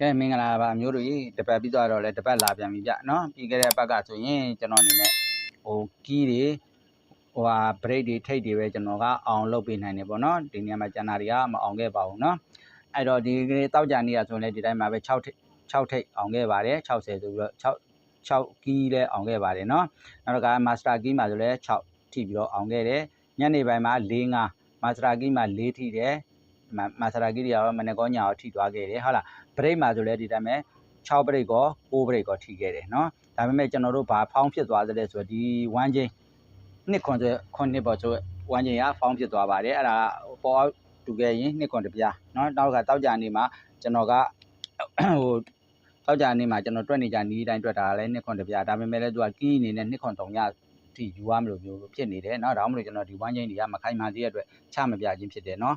ကဲမင်္ဂလာပါမျိုးတို့ကြီးတပတ်ပြီးသွားတော့လဲတပတ်လာပြန်ပြီဗျနော်ပြီးခဲ့တဲ့ဘက်ကဆိုရင်ကျွန်တော်အနေနဲ့ဟိုကီးတွေဟိုဟာ break တွေထိတ်တွေပဲကျွန်တော်ကအောင်လုပ်ပေးနိုင်တယ်ပေါ့နော်ဒီနေရာမှာကျန်တာတွေကမအောင်ခဲ့ပါဘူးနော်အဲ့တော့ဒီကနေ့တောက်ကြနေရဆိုရင်လည်းဒီတိုင်းမှာပဲ6ထိပ်6ထိပ်အောင်ခဲ့ပါတယ်60ဆိုပြီးတော့6 6ကီးလည်းအောင်ခဲ့ပါတယ်နော်နောက်တစ်ခါ master key မှာဆိုလည်း6ထိပြီးတော့အောင်ခဲ့တယ်ညနေပိုင်းမှာ4 5 master key မှာ4ထိတယ် မာဆာရာဂီရီရောမနက်ကောညာရောထိသွားခဲ့တယ်ဟုတ်လားဘရိတ်မှာဆိုလဲဒီတိုင်းပဲ6ဘရိတ်ကော6ဘရိတ်ကောထိခဲ့တယ်နော်ဒါပေမဲ့ကျွန်တော်တို့ဘာဖောင်းဖြစ်သွားသလဲဆိုတော့ဒီ1ချင်းနှစ်ခွန်ခွန်နှစ်ပေါ်ဆို1ချင်းကဖောင်းဖြစ်သွားပါတယ်အဲ့ဒါပေါ်တူခဲ့ရင်နှစ်ခွန်တပြားနော်နောက်ကတောက်ကြနေမှာကျွန်တော်ကဟိုတောက်ကြနေမှာကျွန်တော်တွက်နေကြနီးတိုင်းတွက်တာလည်းနှစ်ခွန်တပြားဒါပေမဲ့လည်းသူကကီးအနေနဲ့နှစ်ခွန်တုံရထိယူရမလို့မျိုးဖြစ်နေတယ်နော်ဒါမှမဟုတ်ကျွန်တော်ဒီဝိုင်းချင်းတွေကမခိုင်မာသေးတဲ့အတွက်ချမပြခြင်းဖြစ်တယ်နော်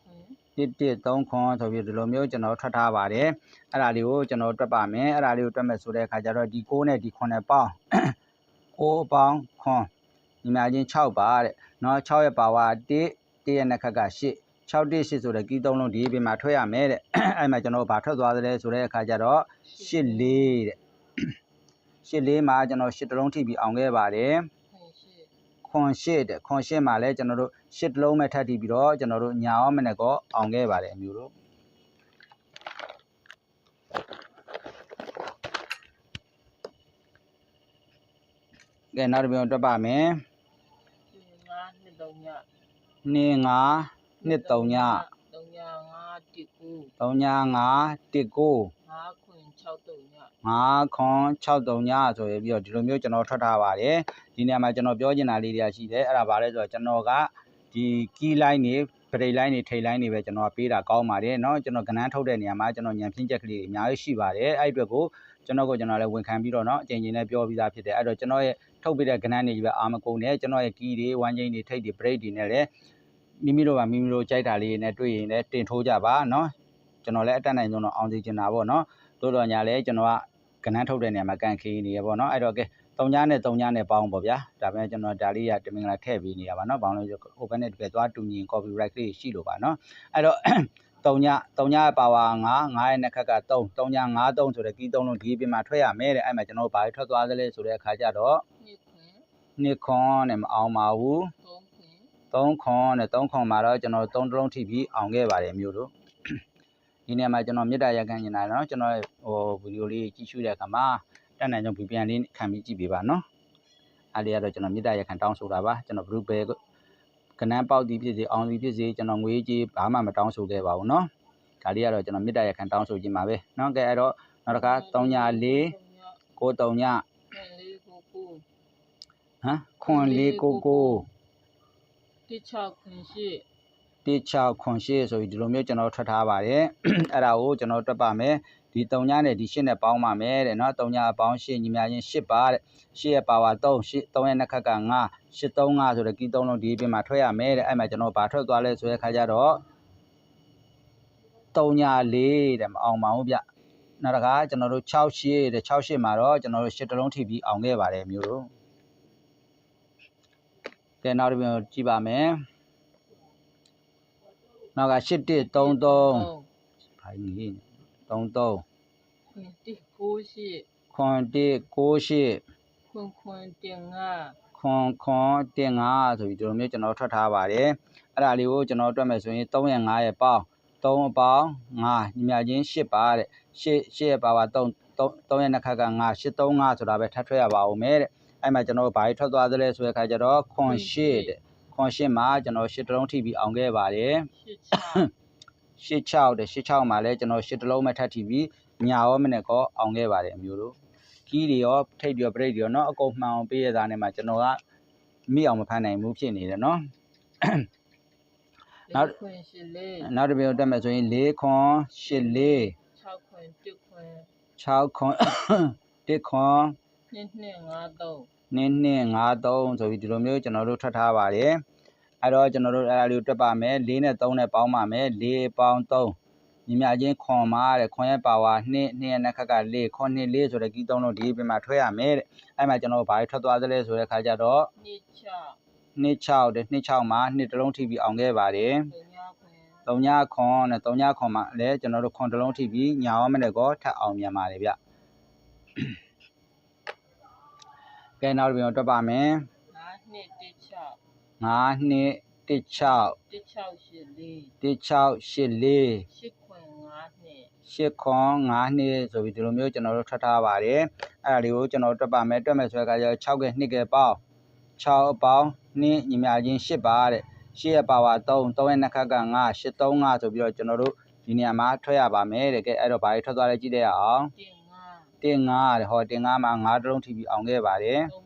ခုနှစ် တစ်တစ်သုံးခွန်း 1139ခွန်ဆိုပြီးဒီလိုမျိုးကျွန်တော်ထွက်ထားပါတယ်အဲ့ဒါလေးကိုကျွန်တော်တွက်ပါမယ်အဲ့ဒါလေးကိုတွက်မယ်ဆိုတဲ့အခါကျတော့ဒီ6နဲ့ဒီ9နဲ့ပေါင်း6ပေါင်းခွန်ညီမချင်း6ပါတဲ့เนาะ6ရဲ့ပါဝါ1 1ရဲ့နှစ်ခက်က8 6 1 8ဆိုတဲ့ကီးသုံးလုံးဒီပြင်မှာထွက်ရမယ်တဲ့အဲ့မှာကျွန်တော်ဘာထွက်သွားသလဲဆိုတဲ့အခါကျတော့8 4တဲ့8 4မှာကျွန်တော်8တလုံးထိပြီးအောင်ခဲ့ပါတယ် ခွန်းရှိ ခွန်ရှစ်တဲ့ခွန်ရှစ်မှာလည်းကျွန်တော်တို့ ရှစ်တလုံးပဲထပ်တီးပြီးတော့ကျွန်တော်တို့ညာအောင်မနဲ့ကောအောင်ခဲ့ပါတယ်အမျိုးတို့ကဲနောက်တစ်ပြန်တွက်ပါမယ်ဒီငါနှစ်သုံးည2 5 2 3ညသုံးညငါတစ်ကူ3ည5 1 9ငါခွန်း6သုံးည5ခွန်6 3ညဆိုရပြီးတော့ဒီလိုမျိုးကျွန်တော်ထွက်ထားပါတယ်ဒီနေရာမှာကျွန်တော်ပြောချင်တာလေးတွေကရှိတယ်အဲ့ဒါဘာလဲဆိုတော့ကျွန်တော်က ဒီ key line တွေ break line တွေ ထိတ် line တွေပဲကျွန်တော်ပေးတာကောင်းပါတယ်เนาะကျွန်တော်ကဏ္ဍထုတ်တဲ့နေရာမှာကျွန်တော်ညံပြင်းချက်ကလေးတွေအများကြီးရှိပါတယ်အဲ့ဒီအတွက်ကိုကျွန်တော်ကိုကျွန်တော်လည်းဝန်ခံပြီးတော့เนาะအချိန်ချင်းနဲ့ပြောပြီးသားဖြစ်တယ်အဲ့တော့ကျွန်တော်ရဲ့ထုတ်ပေးတဲ့ကဏ္ဍတွေပဲအာမကုန်နဲ့ကျွန်တော်ရဲ့ key တွေ one chain တွေထိတ်တွေ break တွေနဲ့လည်းမိမိတို့ကမိမိတို့ကြိုက်တာလေးတွေနဲ့တွေ့ရင်လည်းတင်ထိုးကြပါเนาะကျွန်တော်လည်းအတက်နိုင်ဆုံးတော့အောင်စီချင်တာပေါ့เนาะတို့တော့ညာလည်းကျွန်တော်ကကဏ္ဍထုတ်တဲ့နေရာမှာကန်ခီးနေရပေါ့เนาะအဲ့တော့ကဲ တုံညာနဲ့တုံညာနဲ့ပေါင်းပေါ့ဗျာဒါပေမဲ့ကျွန်တော်ဒါလေးကတမင်္ဂလာထည့်ပေးနေရပါเนาะဘောင်းလို့ဟိုဘက်နဲ့ဒီဘက်သွားတူညီ copyright လေးရှိလို့ပါเนาะအဲ့တော့ တုံညာတုံညာပါဝါ9 9ရဲ့နှစ်ခက်က3တုံညာ9 3ဆိုတဲ့ကီး3လုံးဒီပြင်မှာထွက်ရမယ်တဲ့အဲ့မှာကျွန်တော်ဘာထွက်သွားသလဲဆိုတဲ့အခါကျတော့ နှစ်ခွန်း နှစ်ခွန်နဲ့မအောင်ပါဘူး သုံးခွန်း 3ခွန်နဲ့3ခွန်မှာတော့ကျွန်တော်3တလုံးထိပြီးအောင်ခဲ့ပါတယ်မျိုးတို့ဒီနေရာမှာကျွန်တော်မေတ္တာရက်ခံနေတာเนาะကျွန်တော်ဟိုဗီဒီယိုလေးကြည့်ရှုတဲ့အခါမှာ တက်နိုင်ဆုံး VPN လေးခံပြီးကြည့်ပေးပါနော်အားလေးကတော့ကျွန်တော်မြစ်တရခံတောင်းဆိုတာပါကျွန်တော်ဘလူးဘဲကနန်းပေါက်သည်ဖြစ်စေအောင်သည်ဖြစ်စေကျွန်တော်ငွေကြေးဘာမှမတောင်းဆိုခဲ့ပါဘူးနော်ဒါလေးကတော့ကျွန်တော်မြစ်တရခံတောင်းဆိုခြင်းပါပဲနော်ကဲအဲ့တော့နောက်တစ်ခါ394 93ဟမ်ခွန်လေးကိုကိုတိချောက်ခွန်ရှိတိချောက်ခွန်ရှိဆိုပြီးဒီလိုမျိုးကျွန်တော်ထွက်ထားပါတယ်အဲ့ဒါကိုကျွန်တော်တွက်ပါမယ် ဒီ3ညနဲ့ဒီ8နဲ့ပေါင်းပါမယ်တဲ့နော်3ညပေါင်း8ညီမချင်း8ပါတဲ့8ရဲ့ပါဝါ3 8 3ရဲ့နှစ်ခက်က9 8 3 5ဆိုတော့ကီ3လုံးဒီပြင်မှာထွက်ရမယ်တဲ့အဲ့မှာကျွန်တော်ဘာထွက်သွားလဲဆိုတဲ့ခါကျတော့3ည4တဲ့မအောင်ပါဘူးဗျနောက်တစ်ခါကျွန်တော်တို့6 8တဲ့6 8မှာတော့ကျွန်တော်တို့8တလုံးထိပ်ပြီးအောင်ခဲ့ပါတယ်မျိုးတို့ကဲနောက်တစ်ပြန်ကြည့်ပါမယ်နောက်က8 1 3 3ဖိုင်ကြီး 33ခွန်းတစ်ကိုရှိခွန်1 68ခွန်းခွန်းတင်ငါခွန်ခွန်တင်5ဆိုပြီးဒီလိုမျိုးကျွန်တော်ထွက်ထားပါတယ်အဲ့ဒါလေးကိုကျွန်တော်တွက်မယ်ဆိုရင်3ရဲ့5ရဲ့ပေါင်း3အပေါင်း5ညီမချင်း8ပါတဲ့8 8ရဲ့ပါပါ3 3ရဲ့နှစ်ခက်က5 8 3 5ဆိုတာပဲထပ်ထွက်ရပါဦးမယ်တဲ့အဲ့မှာကျွန်တော်ဘာကြီးထွက်သွားသလဲဆိုတဲ့အခါကျတော့ခွန်8တဲ့ခွန်8မှာကျွန်တော်8တလုံးထိပြီးအောင်ခဲ့ပါတယ်ရှစ်ချောင်း 86တဲ့86မှာလည်းကျွန်တော်8တလုံးမဲ့ထပ်ထီပြီးညာရောမနဲ့ကောအောင်ခဲ့ပါတယ်အမျိုးတို့ကီးတွေရောထိပ်တွေရောဘရိတ်တွေရောเนาะအကုန်မှန်အောင်ပေးရတာနဲ့မှကျွန်တော်ကမိအောင်မဖမ်းနိုင်ဘူးဖြစ်နေတယ်เนาะ နောက် ခွန်းရှိလေး နောက်တစ်ပြန်တက်မယ်ဆိုရင်4ခွန်8 4 6ခွင်1ခွင် 6ခွန် 1ခွန် 2 2 5 3 2 2 5 3ဆိုပြီးဒီလိုမျိုးကျွန်တော်တို့ထွက်ထားပါတယ် အဲ့တော့ကျွန်တော်တို့အဲ့ဒါလေးကိုတွက်ပါမယ်4နဲ့3နဲ့ပေါင်းပါမယ်4ပေါင်း3ညီမချင်းခွန်မှာတဲ့ခွန်ရဲ့ပါဝါ2 2ရဲ့နှစ်ခက်က4ခွန်2 4ဆိုတဲ့ကီးသုံးလုံးဒီပြင်မှာထွက်ရမယ်တဲ့အဲ့မှာကျွန်တော်တို့ဘာတွေထွက်သွားသလဲဆိုတဲ့ခါကျတော့2 6 2 6တဲ့2 6မှာ2တစ်လုံးထိပြီးအောင်ခဲ့ပါတယ်3ညခွင်3ညခွန်နဲ့3ညခွန်မှာလည်းကျွန်တော်တို့ခွန်တစ်လုံးထိပြီးညာအောင်မနဲ့ကောထပ်အောင်မြန်ပါတယ်ဗျကဲနောက်တစ်ပြန်တွက်ပါမယ်5 2 1 6 5နှစ်16 1 6 8 4 1684 8ခွင်5နှစ်8ခွန်5နှစ်ဆိုပြီးဒီလိုမျိုးကျွန်တော်တို့ထွက်ထားပါတယ်အဲ့ဒါလေးကိုကျွန်တော်တွက်ပါမယ်တွက်မယ်ဆိုတဲ့အခါကျတော့6က2ကပေါင်း6အပေါင်း2ညီမချင်း8ပါတဲ့8ရဲ့ပါဝါ3 3ရဲ့နှစ်ခက်က9 8 3 5ဆိုပြီးတော့ကျွန်တော်တို့ဒီနေရာမှာထွက်ရပါမယ်တဲ့ကဲအဲ့တော့ဘာတွေထွက်သွားလဲကြည့်လိုက်ရအောင်1 5တင်9တဲ့ဟောတင်9မှာ9တလုံးထိပြီးအောင်ခဲ့ပါတယ်3 3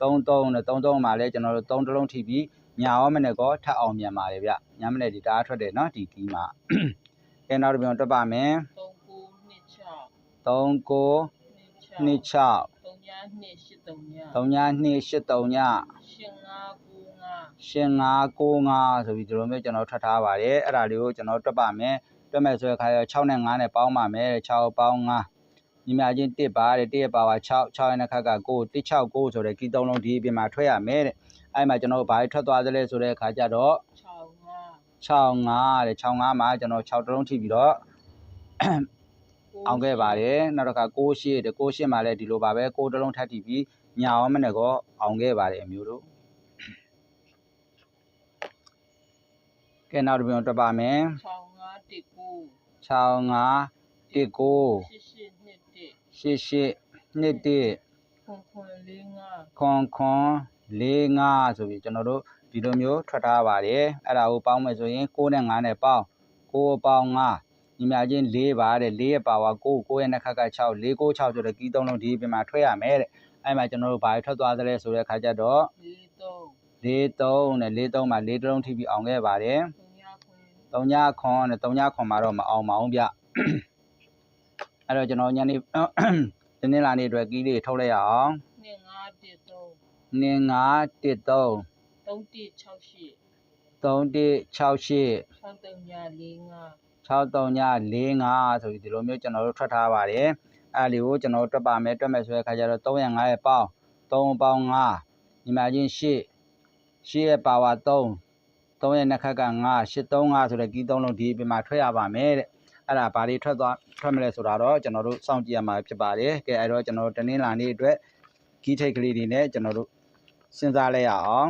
33နဲ့33မှာလည်းကျွန်တော်တို့3တလုံးထိပြီးညာရောမနဲ့ကောထပ်အောင်မြန်ပါတယ်ဗျညာမနဲ့ဒီတအားထွက်တယ်နော်ဒီကီးမှာကဲနောက်တစ်ပြန်တွက်ပါမယ်3 9 2 6 39 2 26 3 2 8 3ည3ည2 83ည8 5 9 5 8595ဆိုပြီးဒီလိုမျိုးကျွန်တော်ထွက်ထားပါတယ်အဲ့ဒါလေးကိုကျွန်တော်တွက်ပါမယ်တွက်မယ်ဆိုတဲ့ခါကျ6နဲ့9နဲ့ပေါင်းပါမယ်6ပေါင်း9 ညီမချင်း1ပါတဲ့1ရဲ့ပါဝါ6 6ရဲ့နှစ်ခက်က9 169ဆိုတဲ့ကီးသုံးလုံးဒီအပြင်မှာထွက်ရမယ်တဲ့အဲ့မှာကျွန်တော်ဘာတွေထွက်သွားသလဲဆိုတဲ့ခါကျတော့6 65တဲ့65မှာကျွန်တော်6တလုံးထိပြီးတော့5အောင်ခဲ့ပါတယ်နောက်တစ်ခါ68တဲ့68မှာလည်းဒီလိုပါပဲ6တလုံးထပ်ထိပြီးညာအောင်မနဲ့ကောအောင်ခဲ့ပါတယ်အမျိုးတို့ကဲနောက်တစ်ပြန်တွက်ပါမယ်6 5 1 9 65 19 8 8 2 1 88နှစ်တစ်ခွန်ခွန်4 5ခွန်ခွန်45ဆိုပြီးကျွန်တော်တို့ဒီလိုမျိုးထွက်ထားပါတယ်အဲ့ဒါကိုပေါင်းမယ်ဆိုရင်6နဲ့5နဲ့ပေါင်း6ပေါင်း5ညီမချင်း4ပါတဲ့4ရဲ့ပါဝါ9 9ရဲ့နှစ်ခက်က6 4 9 6ဆိုတဲ့ကီးသုံးလုံးဒီပြင်မှာထွက်ရမယ်တဲ့အဲ့မှာကျွန်တော်တို့ဘာထွက်သွားသလဲဆိုတဲ့ခါကျတော့4 3 43နဲ့43မှာ4တလုံးထိပြီးအောင်ခဲ့ပါတယ်3ညခွင်3ညခွန်နဲ့3ညခွန်မှာတော့မအောင်ပါဘူးဗျ အဲ့တော့ကျွန်တော်ညနေဒီနေ့လာနေ့အတွက်ကီးလေးထုတ်လိုက်ရအောင်2 5 1 3 2513 3 1 6 8 3168 6 3ည4 5 63ည45ဆိုပြီးဒီလိုမျိုးကျွန်တော်တို့ထွက်ထားပါတယ်အဲ့ဒီကိုကျွန်တော်တို့တွက်ပါမယ်တွက်မယ်ဆိုတဲ့အခါကျတော့3ရဲ့5ရဲ့ပေါင်း3ပေါင်း5ညီမချင်း8 8ရဲ့ပါဝါ3 3ရဲ့နှစ်ခက်က9 835ဆိုတဲ့ကီးသုံးလုံးဒီအပြင်မှာထွက်ရပါမယ်တဲ့အဲ့ဒါဘာတွေထွက်သွား ထွက်မလဲဆိုတာတော့ကျွန်တော်တို့စောင့်ကြည့်ရမှာဖြစ်ပါတယ်ကဲအဲ့တော့ကျွန်တော်တို့တနင်္လာနေ့အတွက်ကီးထိတ်ကလေးတွေနဲ့ကျွန်တော်တို့စဉ်းစားလိုက်ရအောင်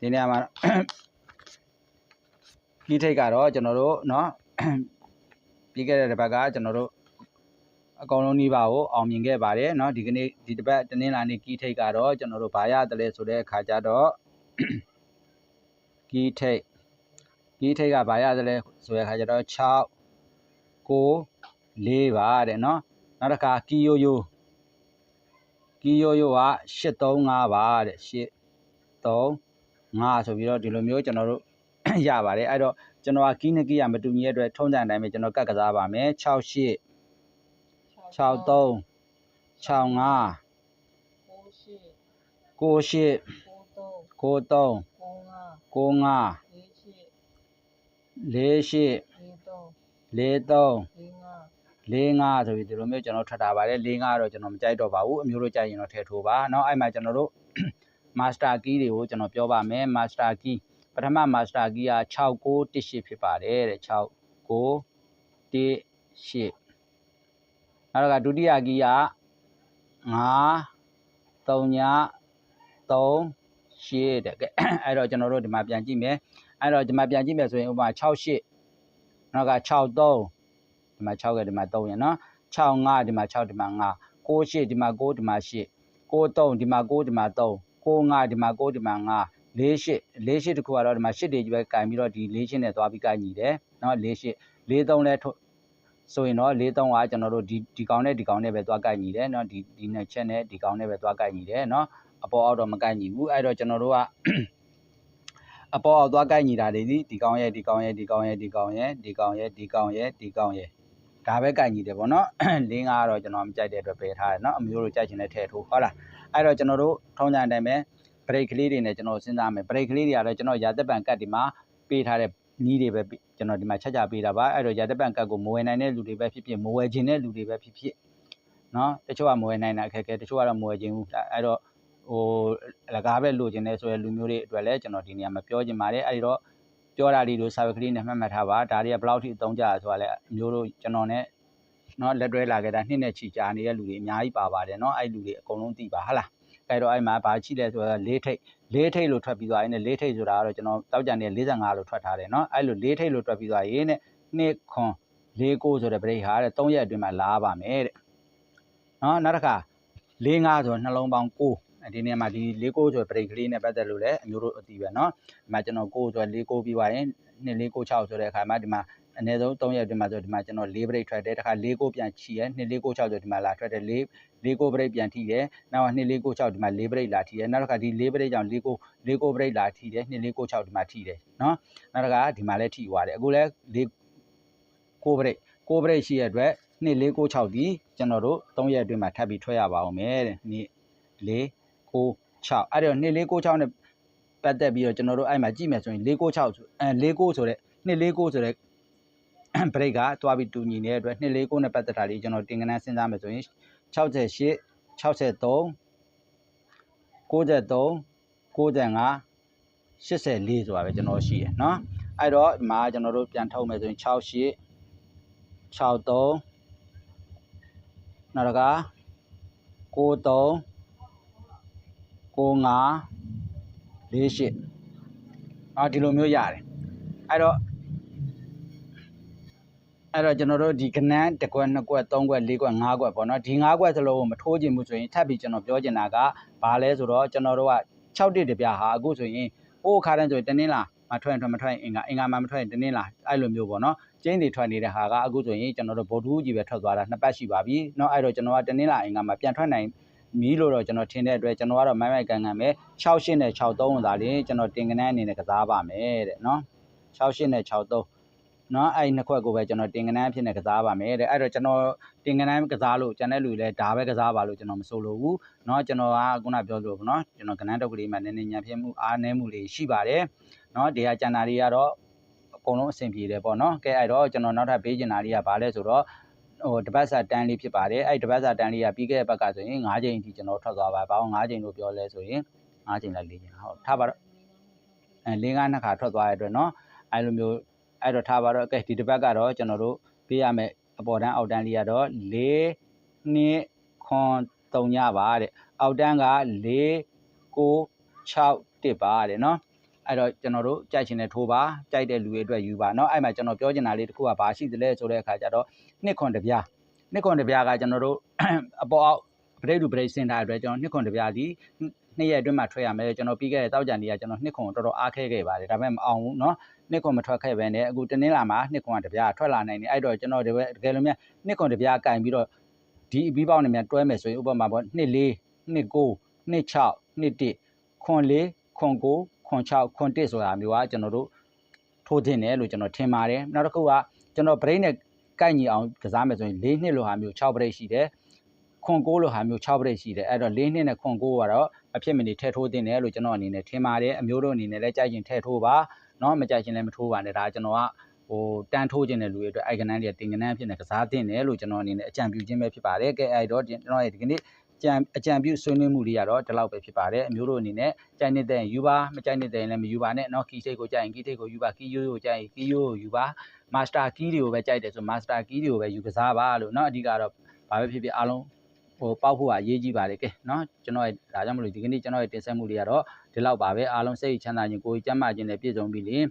ဒီနေရာမှာ ကြီးထိတ်ကတော့ကျွန်တော်တို့เนาะ ပြီးခဲ့တဲ့တစ်ပတ်ကကျွန်တော်တို့အကောင်လုံးနှီးပါကိုအောင်မြင်ခဲ့ပါတယ်เนาะဒီကနေ့ဒီတစ်ပတ်တနင်္လာနေ့ကြီးထိတ်ကတော့ကျွန်တော်တို့ဘာရတယ်လဲဆိုတဲ့အခါကျတော့ ကြီးထိတ်ကြီးထိတ်ကဘာရတယ်လဲဆိုတဲ့အခါကျတော့6 6 6ပါတဲ့နော်နောက်တစ်ခါကီယိုယိုကီယိုယိုက835ပါတဲ့835ဆိုပြီးတော့ဒီလိုမျိုးကျွန်တော်တို့ရပါတယ်အဲ့တော့ကျွန်တော်ကကီးနှစ်ကီးရမတူညီတဲ့အတွက်ထုံးစံအတိုင်းပဲကျွန်တော်ကတ်ကစားပါမယ်68 63 65 98 93 95 48 48 43 43 45 5 45ဆိုပြီးဒီလိုမျိုးကျွန်တော်ထွက်ထားပါတယ်45ကတော့ကျွန်တော်မကြိုက်တော့ပါဘူးအမျိုးတို့ကြိုက်ရင်တော့ထည့်ထိုးပါเนาะအဲ့မှာကျွန်တော်တို့ master key တွေကိုကျွန်တော်ပြောပါမယ် master key ပထမ master key က6918ဖြစ်ပါတယ်တဲ့6918နောက်တော့ကဒုတိယ key က9 3ည3 8တဲ့ကဲအဲ့တော့ကျွန်တော်တို့ဒီမှာပြန်ကြည့်မယ်အဲ့တော့ဒီမှာပြန်ကြည့်မယ်ဆိုရင်ဥပမာ68 နောက်က63ဒီမှာ6ကဒီမှာ3ရယ်နော်65ဒီမှာ6ဒီမှာ5 68ဒီမှာ9ဒီမှာ8 93ဒီမှာ9ဒီမှာ3 95ဒီမှာ9ဒီမှာ5 48 48တခုကတော့ဒီမှာ8တွေကြီးပဲကင်ပြီးတော့ဒီ48နဲ့သွားပြီးကင်ညီတယ်နော်48 43လဲထုတ်ဆိုရင်တော့43ကကျွန်တော်တို့ဒီဒီကောင်နဲ့ဒီကောင်နဲ့ပဲသွားကင်ညီတယ်နော်ဒီဒီနှစ်ချက်နဲ့ဒီကောင်နဲ့ပဲသွားကင်ညီတယ်နော်အပေါ်အောက်တော့မကင်ညီဘူးအဲ့တော့ကျွန်တော်တို့က အပေါ်အောက်သွားကိုက်ညီတာတွေဒီဒီကောင်ရဲ့ဒီကောင်ရဲ့ဒီကောင်ရဲ့ဒီကောင်ရဲ့ဒီကောင်ရဲ့ဒီကောင်ရဲ့ဒီကောင်ရဲ့ဒါပဲကိုက်ညီတယ်ပေါ့နော်လင်းကားကတော့ကျွန်တော်မကြိုက်တဲ့အတွက်ပယ်ထားတယ်နော်အမျိုးတို့ကြိုက်ချင်တဲ့ထည့်ထိုးဟုတ်လားအဲ့တော့ကျွန်တော်တို့ထုံးစံအတိုင်းပဲဘရိတ်ကလေးတွေနဲ့ကျွန်တော်စဉ်းစားမယ်ဘရိတ်ကလေးတွေကတော့ကျွန်တော်ရာသက်ပံကတ်ဒီမှာပေးထားတဲ့နီးတွေပဲကျွန်တော်ဒီမှာချက်ချပေးတာပါအဲ့တော့ရာသက်ပံကတ်ကိုမဝယ်နိုင်တဲ့လူတွေပဲဖြစ်ဖြစ်မဝယ်ခြင်းတဲ့လူတွေပဲဖြစ်ဖြစ်နော်တချို့ကမဝယ်နိုင်တာအခက်အခဲတချို့ကတော့မဝယ်ခြင်းဘူးအဲ့တော့ ဟိုလကားပဲလိုချင်နေဆိုရယ်လူမျိုးတွေအတွက်လည်းကျွန်တော်ဒီနေရာမှာပြောချင်ပါတယ်အဲ့ဒီတော့ပြောတာလေးတို့စာဝတ်ကလေးနဲ့မှတ်မှတ်ထားပါဒါတွေကဘယ်လောက်ထိအသုံးကျရဆိုတာလဲအမျိုးတို့ကျွန်တော်နဲ့နော်လက်တွဲလာခဲ့တာနှစ်နဲ့ချီကြာနေတဲ့လူတွေအများကြီးပါပါတယ်နော်အဲ့လူတွေအကုန်လုံးသိပါဟလားအဲ့တော့အဲ့မှာဘာချိလဲဆိုတော့လေးထိတ်လေးထိတ်လို့ထွက်ပြီးသွားရင်လေးထိတ်ဆိုတာကတော့ကျွန်တော်တောက်ကြံနေ45လို့ထွက်ထားတယ်နော်အဲ့လိုလေးထိတ်လို့ထွက်ပြီးသွားရင်တဲ့နှစ်ခွန်လေးကိုဆိုတဲ့ပရိဟာတဲ့3ရက်အတွင်းမှာလာပါမယ်တဲ့နော်နောက်တစ်ခါလေးငါဆိုနှလုံးပေါင်း9 ဒီနေရာမှာဒီ၄ကိုဆိုပရိတ်ကလေးနဲ့ပတ်သက်လို့လည်းအမျိုးတို့အတီးပဲเนาะဒီမှာကျွန်တော်ကိုဆို၄ကိုပြီးသွားရင်2 4 6 6ဆိုတဲ့အခါမှာဒီမှာအနည်းဆုံး3ရက်အတွင်းမှာဆိုဒီမှာကျွန်တော်၄ပရိတ်ထွက်တယ်တခါ၄ကိုပြန်ချီရဲ2 4 6 6ဆိုဒီမှာလာထွက်တယ်၄၄ကိုပရိတ်ပြန်ထိတယ်နောက်2 4 6 6ဒီမှာ၄ပရိတ်လာထိတယ်နောက်တစ်ခါဒီ၄ပရိတ်ကြောင့်၄ကို၄ကိုပရိတ်လာထိတယ်2 4 6 6ဒီမှာထိတယ်เนาะနောက်တစ်ခါဒီမှာလည်းထိသွားတယ်အခုလည်း၄ကိုပရိတ်ကိုပရိတ်ရှိရတဲ့အတွက်2 4 6 6ဒီကျွန်တော်တို့3ရက်အတွင်းမှာထပ်ပြီးထွက်ရပါအောင်မယ်တဲ့နေ့၄ 6 6အဲ့တော့2 4 6 6နဲ့ပတ်သက်ပြီးတော့ကျွန်တော်တို့အဲ့မှာကြည့်မယ်ဆိုရင်4 6 6ဆိုအဲ4 6ဆိုတဲ့2 4 6ဆိုတဲ့ break ကတွားပြီးတူညီနေတဲ့အတွက်2 4 6နဲ့ပတ်သက်တာလေးကျွန်တော်တင်ကနန်းစဉ်းစားမယ်ဆိုရင်68 63 93 95 84ဆိုတာပဲကျွန်တော်ရှိတယ်เนาะအဲ့တော့ဒီမှာကျွန်တော်တို့ပြန်ထုတ်မယ်ဆိုရင်68 63နောက်တစ်ခါ93 95 48အော်ဒီလိုမျိုးရတယ်အဲ့တော့အဲ့တော့ကျွန်တော်တို့ဒီကနန်းတစ်ခွက်နှစ်ခွက်သုံးခွက်လေးခွက်ငါးခွက်ပေါ့နော်ဒီငါးခွက်စလုံးကိုမထိုးခြင်းဘူးဆိုရင်ထပ်ပြီးကျွန်တော်ပြောချင်တာကဘာလဲဆိုတော့ကျွန်တော်တို့က6တစ်တပြားဟာအခုဆိုရင်ဟိုးခါတန်းဆိုရင်တင်းင်းလာမထွက်ရင်ထွက်မထွက်ရင်အင်္ဂါအင်္ဂါမမထွက်ရင်တင်းင်းလာအဲ့လိုမျိုးပေါ့နော်ကျင်းတွေထွက်နေတဲ့ဟာကအခုဆိုရင်ကျွန်တော်တို့ဗုဒ္ဓဦးကြီးပဲထွက်သွားတာနှစ်ပတ်ရှိပါပြီเนาะအဲ့တော့ကျွန်တော်ကတင်းင်းလာအင်္ဂါမှာပြန်ထွက်နိုင် မီးလို့တော့ကျွန်တော်ထင်တဲ့အတွက်ကျွန်တော်ကတော့မိုင်းမိုက်ကန်ကန်ပဲ68နဲ့63သာလင်းကျွန်တော်တင်ကနန်းအနေနဲ့ကစားပါမယ်တဲ့เนาะ68နဲ့63เนาะအဲ့နှစ်ခွက်ကိုပဲကျွန်တော်တင်ကနန်းဖြစ်နေကစားပါမယ်တဲ့အဲ့တော့ကျွန်တော်တင်ကနန်းကစားလို့ကျန်တဲ့လူလည်းဒါပဲကစားပါလို့ကျွန်တော်မဆိုလိုဘူးเนาะကျွန်တော်ကခုနပြောလို့ပေါ့เนาะကျွန်တော်ကနန်းတုတ်ကလေးမှာနည်းနည်းညံဖြစ်မှုအားနည်းမှုလေးရှိပါတယ်เนาะဒီဟာကျန်တာတွေကတော့အကုန်လုံးအဆင်ပြေတယ်ပေါ့เนาะကဲအဲ့တော့ကျွန်တော်နောက်ထပ်ပေးချင်တာလေးကဘာလဲဆိုတော့ ဟိုတပတ်စာတန်းလေးဖြစ်ပါတယ်အဲ့တပတ်စာတန်းလေးကပြီးခဲ့တဲ့ဘက်ကဆိုရင်9ချိန်အထိကျွန်တော်ထွက်သွားပါဘာလို့9ချိန်လို့ပြောလဲဆိုရင်9ချိန်လား4ချိန်ဟုတ်ထားပါတော့အဲ၄၅နှစ်ခါထွက်သွားတဲ့အတွက်เนาะအဲ့လိုမျိုးအဲ့တော့ထားပါတော့ကဲဒီတစ်ပတ်ကတော့ကျွန်တော်တို့ပေးရမယ်အပေါ်တန်းအောက်တန်းလေးကတော့၄နှစ်ခွန်3ညပါတဲ့အောက်တန်းက4 9 6တစ်ပါတဲ့เนาะ အဲ့တော့ကျွန်တော်တို့ကြိုက်ချင်တဲ့ထိုးပါကြိုက်တဲ့လူတွေအတွက်ယူပါเนาะအဲ့မှာကျွန်တော်ပြောချင်တာလေးတစ်ခုကဘာရှိသလဲဆိုတဲ့အခါကျတော့နှစ်ခွန်တစ်ပြားနှစ်ခွန်တစ်ပြားကကျွန်တော်တို့ အပေါ်အောက်ပရိတ်လူပရိတ်စင်တာအတွက်ကျွန်တော်နှစ်ခွန်တစ်ပြားဒီနှစ်ရက်အတွင်းမှာထွက်ရမယ်ကျွန်တော်ပြီးခဲ့တဲ့တောက်ကြံလေးကကျွန်တော်နှစ်ခွန်တော်တော်အားခဲခဲ့ပါတယ်ဒါပေမဲ့မအောင်ဘူးเนาะနှစ်ခွန်မထွက်ခဲ့ပဲနဲ့အခုတနင်္လာမှာနှစ်ခွန်ကတစ်ပြားထွက်လာနိုင်တယ်အဲ့တော့ကျွန်တော်ဒီဘက်တကယ်လို့များနှစ်ခွန်တစ်ပြားကင်ပြီးတော့ဒီအပြီးပေါက်နေမြန်တွဲမယ်ဆိုရင်ဥပမာပေါ့နှစ်လေးနှစ်ကိုနှစ်6နှစ်1ခွန်လေးခွန်ကို ခွန်6ခွန်1ဆိုတာမျိုးကကျွန်တော်တို့ထိုးတင်တယ်လို့ကျွန်တော်ထင်ပါတယ်နောက်တစ်ခုကကျွန်တော် brain နဲ့ကိုက်ညီအောင်ကစားမယ်ဆိုရင်၄နှစ်လိုဟာမျိုး6 brain ရှိတယ်ခွန်6လိုဟာမျိုး6 brain ရှိတယ်အဲ့တော့၄နှစ်နဲ့ခွန်6ကတော့အဖြစ်မနေထည့်ထိုးတင်တယ်လို့ကျွန်တော်အနေနဲ့ထင်ပါတယ်အမျိုးတို့အနေနဲ့လည်းကြိုက်ရင်ထည့်ထိုးပါเนาะမကြိုက်ရင်လည်းမထိုးပါနဲ့ဒါကျွန်တော်ကဟိုတန်ထိုးခြင်းတဲ့လူတွေအတွက်အိုက်ကနန်းတွေတင်ကနန်းဖြစ်နေကစားတင်တယ်လို့ကျွန်တော်အနေနဲ့အကြံပြုခြင်းပဲဖြစ်ပါတယ်ကဲအဲ့တော့ကျွန်တော်ရဲ့ဒီကနေ့ ကြံအကြံပြုဆွေးနွေးမှုတွေကတော့ဒီလောက်ပဲဖြစ်ပါတယ်အမျိုးတို့အနေနဲ့ကြိုက်နေတဲ့ယူပါမကြိုက်နေတဲ့လည်းမယူပါနဲ့เนาะကီစိတ်ကိုကြိုက်ရင်ကီစိတ်ကိုယူပါကီယိုးကိုကြိုက်ရင်ကီယိုးကိုယူပါမာစတာကီတွေကိုပဲကြိုက်တယ်ဆိုမာစတာကီတွေကိုပဲယူကစားပါလို့เนาะအဓိကတော့ဘာပဲဖြစ်ဖြစ်အားလုံးဟိုပောက်ဖို့ကအရေးကြီးပါတယ်ကဲเนาะကျွန်တော်ရဲ့ဒါကြောင့်မလို့ဒီကနေ့ကျွန်တော်ရဲ့တင်ဆက်မှုတွေကတော့ဒီလောက်ပါပဲအားလုံးစိတ်ချမ်းသာခြင်းကိုယ်ကျန်းမာခြင်းနဲ့ပြည့်စုံပြီးလင်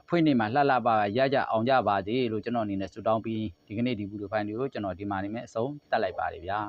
အဖွင့်နေမှာလှလှပပရကြအောင်ကြပါစေလို့ကျွန်တော်အနေနဲ့ဆုတောင်းပြီးဒီကနေ့ဒီဗီဒီယိုဖိုင်တွေကိုကျွန်တော်ဒီမှာနေမဲ့အဆုံးတက်လိုက်ပါတယ်ဗျာ